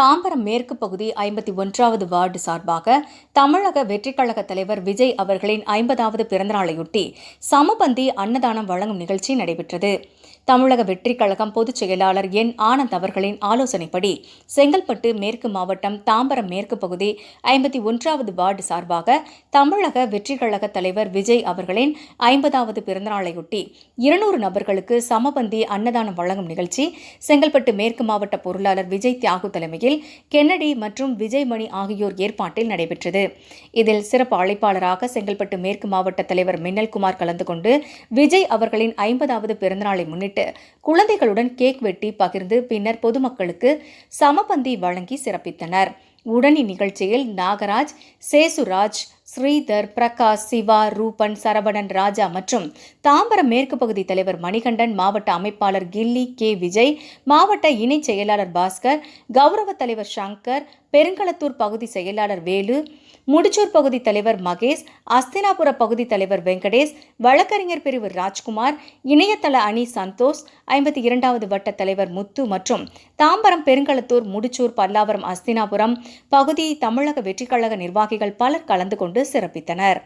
தாம்பரம் மேற்கு பகுதி ஐம்பத்தி ஒன்றாவது வார்டு சார்பாக தமிழக வெற்றிக் கழக தலைவர் விஜய் அவர்களின் ஐம்பதாவது பிறந்தநாளையொட்டி சமபந்தி அன்னதானம் வழங்கும் நிகழ்ச்சி நடைபெற்றது. தமிழக வெற்றிக் கழகம் பொதுச் செயலாளர் என் ஆனந்த் அவர்களின் ஆலோசனைப்படி செங்கல்பட்டு மேற்கு மாவட்டம் தாம்பரம் மேற்கு பகுதி ஐம்பத்தி ஒன்றாவது வார்டு சார்பாக தமிழக வெற்றிக் கழக தலைவர் விஜய் அவர்களின் ஐம்பதாவது பிறந்தநாளையொட்டி இருநூறு நபர்களுக்கு சமபந்தி அன்னதானம் வழங்கும் நிகழ்ச்சி செங்கல்பட்டு மேற்கு மாவட்ட பொருளாளர் விஜய் தியாகு தலைமையில் கென்னடி மற்றும் விஜய்மணி ஆகியோர் ஏற்பாட்டில் நடைபெற்றது. இதில் சிறப்பு அழைப்பாளராக செங்கல்பட்டு மேற்கு மாவட்ட தலைவர் மின்னல்குமார் கலந்து கொண்டு விஜய் அவர்களின் ஐம்பதாவது பிறந்தநாளை முன்னிட்டு குழந்தைகளுடன் கேக் வெட்டி பகிர்ந்து பின்னர் பொதுமக்களுக்கு சமபந்தி வழங்கி சிறப்பித்தனர். உடன் இந்நிகழ்ச்சியில் நாகராஜ் சேசுராஜ் ஸ்ரீதர் பிரகாஷ் சிவா ரூபன் சரவணன் ராஜா மற்றும் தாம்பரம் மேற்கு பகுதி தலைவர் மணிகண்டன் மாவட்ட அமைப்பாளர் கில்லி கே. விஜய் மாவட்ட இணைச் செயலாளர் பாஸ்கர் கௌரவ தலைவர் சங்கர் பெருங்களத்தூர் பகுதி செயலாளர் வேலு முடிச்சூர் பகுதி தலைவர் மகேஷ் அஸ்தினாபுர பகுதி தலைவர் வெங்கடேஷ் வழக்கறிஞர் பிரிவு ராஜ்குமார் இணையதள அணி சந்தோஷ் ஐம்பத்தி இரண்டாவது வட்ட தலைவர் முத்து மற்றும் தாம்பரம் பெருங்களத்தூர் முடிச்சூர் பல்லாவரம் அஸ்தினாபுரம் பகுதி தமிழக வெற்றிக்கழக நிர்வாகிகள் பலர் கலந்து கொண்டு சிறப்பித்தனர்.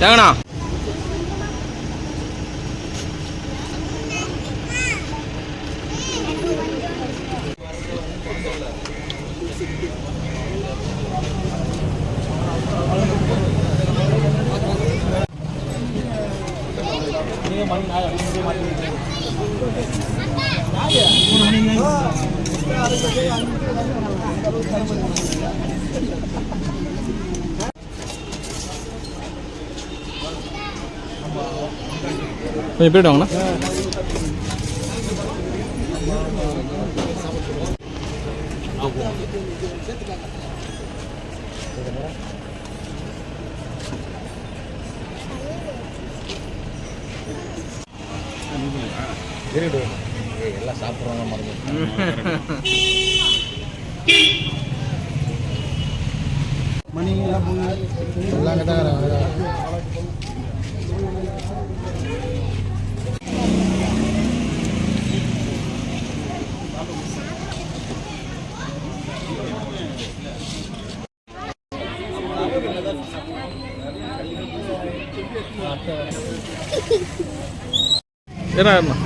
தேங்கண்ணா கொஞ்சம் போயிட்டு வாங்கண்ணா எல்லாம் சாப்பிட்றாங்க மருந்து மணி எல்லாம் எல்லாம்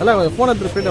ಅಲ್ಲ ಫೋನ್ ಹತ್ರ ಫ್ರೀ